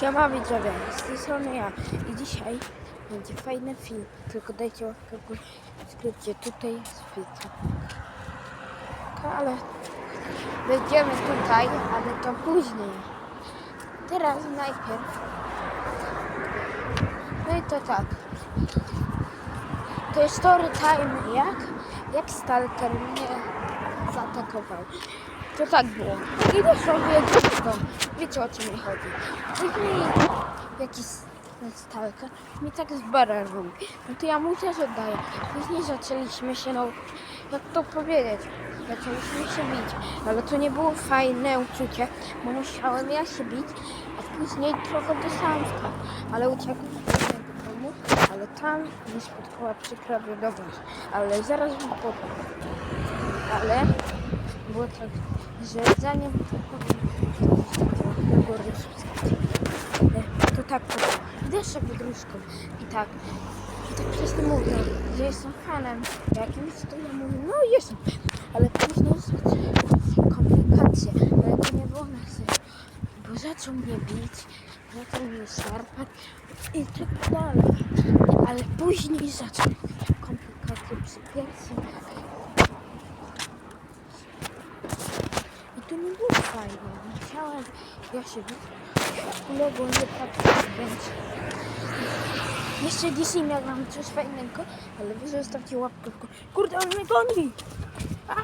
Siema widzowie, z tej strony ja i dzisiaj będzie fajny film, tylko dajcie łapkę w górę, skrypcie tutaj filtr. Ale będziemy tutaj, ale to później. Teraz najpierw. No i to tak. To jest story time jak, jak Stalker mnie zaatakował. To tak było. Idę sobie tylko. Wiecie o co mi chodzi. Później jakiś stalker mi tak z bara robi. No to ja mu też oddaję. Później zaczęliśmy się, no jak to powiedzieć, zaczęliśmy się bić. Ale to nie było fajne uczucie, bo musiałem ja się bić, a później trochę dostałem w. Ale uciekłem do domu, ale tam mnie spotkała przykra wiadomość. Ale zaraz wam powiem. Ale było tak, że zanim do góry to tak to było. Idę sobie dróżką i tak. I tak przez to mówię, że jestem fanem jakimś, to ja mówię, no jestem. Ale później komplikacje, ale to nie było na serio. Bo zaczął mnie bić, zaczął mnie szarpać i tak dalej. Ale później zaczęły komplikacje przy pierwszym I to nie było fajne. Musiałem ja się uległo nie patrzeć więc jeszcze dzisiaj miałam coś fajnego, ale wy zostawcie łapkę w górę. Kurde, on mnie goni! A!